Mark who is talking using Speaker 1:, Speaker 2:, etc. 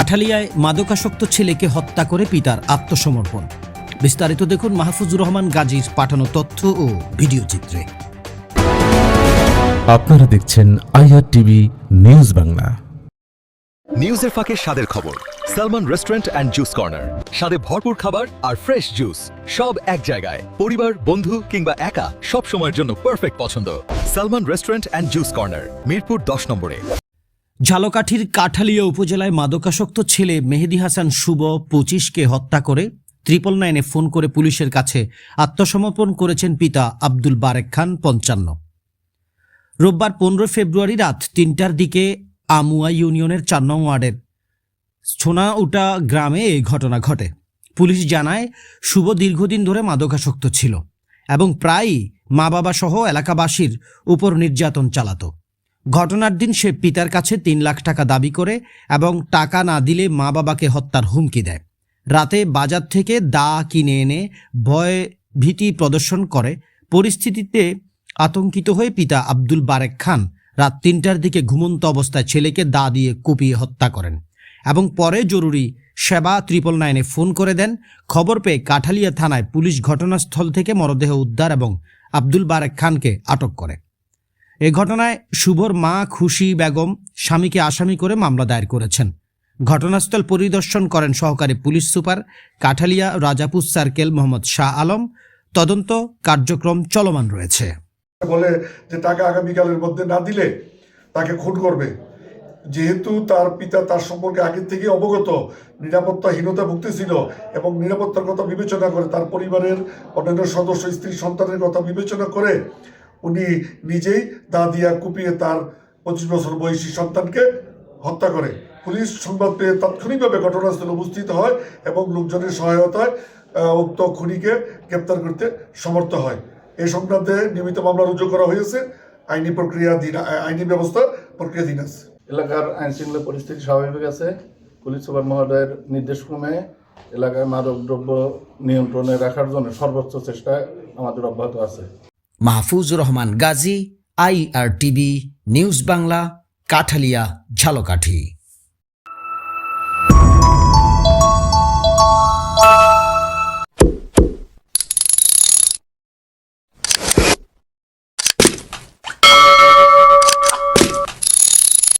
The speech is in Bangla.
Speaker 1: কাঠালিয়ায় মাদকাসক্ত ছেলেকে হত্যা করে পিতার আত্মসমর্পণ। বিস্তারিত দেখুন মাহফুজুর রহমান গাজীর পাঠানো তথ্য ও ভিডিও চিত্রে।
Speaker 2: আপনারা দেখছেন আইআর টিভি নিউজ বাংলা।
Speaker 3: নিউজের ফাঁকে স্বাদের খবর Salman restaurant and juice corner. স্বাদে ভরপুর খাবার আর ফ্রেশ জুস সব এক জায়গায়। পরিবার বন্ধু কিংবা একা সব সময়ের জন্য পারফেক্ট পছন্দ। Salman restaurant and juice corner Mirpur দশ নম্বরে।
Speaker 1: ঝালকাঠির কাঠালিয়া উপজেলায় মাদকাসক্ত ছেলে মেহেদি হাসান শুভ পঁচিশকে হত্যা করে ত্রিপল নাইনে ফোন করে পুলিশের কাছে আত্মসমর্পণ করেছেন পিতা আব্দুল বারেক খান পঞ্চান্ন। রোববার পনেরো ফেব্রুয়ারি রাত তিনটার দিকে আমুয়া ইউনিয়নের চার নং ওয়ার্ডের ছোনাউটা গ্রামে এই ঘটনা ঘটে। পুলিশ জানায়, শুভ দীর্ঘদিন ধরে মাদকাসক্ত ছিল এবং প্রায়ই মা বাবা সহ এলাকাবাসীর উপর নির্যাতন চালাতো। ঘটনার দিন সে পিতার কাছে তিন লাখ টাকা দাবি করে এবং টাকা না দিলে মা বাবাকে হত্যার হুমকি দেয়। রাতে বাজার থেকে দা কিনে এনে ভয় ভীতি প্রদর্শন করে। পরিস্থিতিতে আতঙ্কিত হয়ে পিতা আব্দুল বারেক খান রাত তিনটার দিকে ঘুমন্ত অবস্থায় ছেলেকে দা দিয়ে কুপিয়ে হত্যা করেন এবং পরে জরুরি সেবা ত্রিপল নাইনে ফোন করে দেন। খবর পেয়ে কাঠালিয়া থানায় পুলিশ ঘটনাস্থল থেকে মরদেহ উদ্ধার এবং আব্দুল বারেক খানকে আটক করে। এ ঘটনায় শুভর মা খুশি বেগম স্বামীকে আসামি করে মামলা দায়ের করেছেন। ঘটনাস্থল পরিদর্শন করেন সহকারী police super Kathalia Rajapur circle Mohammad Shah Alam. তদন্ত কার্যক্রম চলমান রয়েছে।
Speaker 4: বলে যে টাকা আগামীকালের মধ্যে না দিলে তাকে খুন করবে। যেহেতু তার পিতা তার সম্পর্কে আগের থেকে অবগত, নিরাপত্তাহীনতা ভুগতেছিল এবং নিরাপত্তার কথা বিবেচনা করে, তার পরিবারের অন্যান্য সদস্য, স্ত্রী, সন্তানের কথা বিবেচনা করে উনি নিজেই দা দিয়া কুপিয়ে তার পঁচিশ বছর বয়সী সন্তানকে হত্যা করে। পুলিশ সংবাদ পেয়ে তাৎক্ষণিকভাবে ঘটনাস্থলে উপস্থিত হয় এবং লোকজনের সহায়তায় উক্ত খুনিকে গ্রেপ্তার করতে সমর্থ হয়। এই সংক্রান্তে নিয়মিত মামলা রুজু করা হয়েছে। আইনি প্রক্রিয়া দিন আইনি ব্যবস্থা প্রক্রিয়াধীন আছে।
Speaker 5: এলাকার আইন শৃঙ্খলা পরিস্থিতি স্বাভাবিক আছে। পুলিশ সুপার মহোদয়ের নির্দেশক্রমে এলাকায় মাদক দ্রব্য নিয়ন্ত্রণে রাখার জন্য সর্বোচ্চ চেষ্টা আমাদের অব্যাহত আছে।
Speaker 1: Mahfuzur Rahman Gazi IRTV news Bangla Kathalia Jhalakathi.